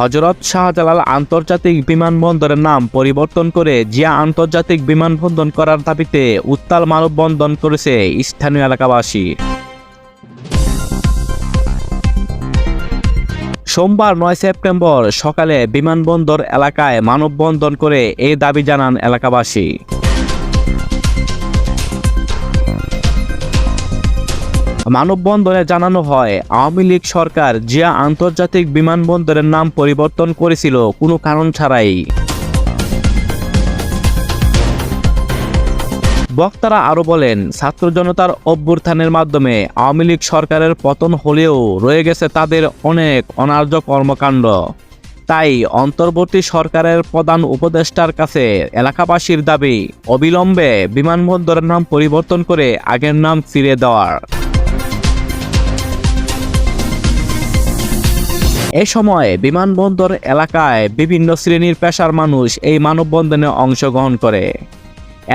হজরত শাহজালাল আন্তর্জাতিক বিমানবন্দরের নাম পরিবর্তন করে জিয়া আন্তর্জাতিক বিমানবন্দর করার দাবিতে উত্তাল মানববন্ধন করেছে স্থানীয় এলাকাবাসী। সোমবার নয় সেপ্টেম্বর সকালে বিমানবন্দর এলাকায় মানববন্ধন করে এই দাবি জানান এলাকাবাসী। মানববন্ধনে জানানো হয়, আওয়ামী লীগ সরকার জিয়া আন্তর্জাতিক বিমানবন্দরের নাম পরিবর্তন করেছিল, কোনো কারণ ছাড়াই। বক্তারা আরও বলেন, ছাত্র জনতার অভ্যুত্থানের মাধ্যমে আওয়ামী লীগ সরকারের পতন হলেও রয়ে গেছে তাদের অনেক অনার্য কর্মকাণ্ড। তাই অন্তর্বর্তী সরকারের প্রধান উপদেষ্টার কাছে এলাকাবাসীর দাবি, অবিলম্বে বিমানবন্দরের নাম পরিবর্তন করে আগের নাম ফিরে দেওয়ার। এ সময় বিমানবন্দর এলাকায় বিভিন্ন শ্রেণির পেশার মানুষ এই মানববন্ধনে অংশগ্রহণ করে।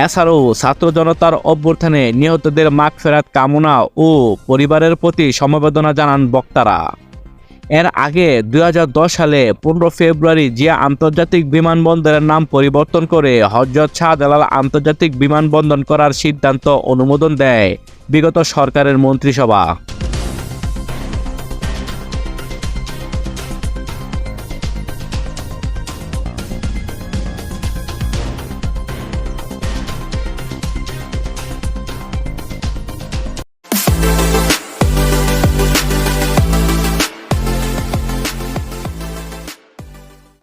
এছাড়াও ছাত্র জনতার অভ্যর্থনে নিহতদের মাগ ফেরাত কামনা ও পরিবারের প্রতি সমবেদনা জানান বক্তারা। এর আগে দু হাজার দশ সালে পনেরো ফেব্রুয়ারি জিয়া আন্তর্জাতিক বিমানবন্দরের নাম পরিবর্তন করে হজরত শাহজালাল আন্তর্জাতিক বিমানবন্দর করার সিদ্ধান্ত অনুমোদন দেয় বিগত সরকারের মন্ত্রিসভা।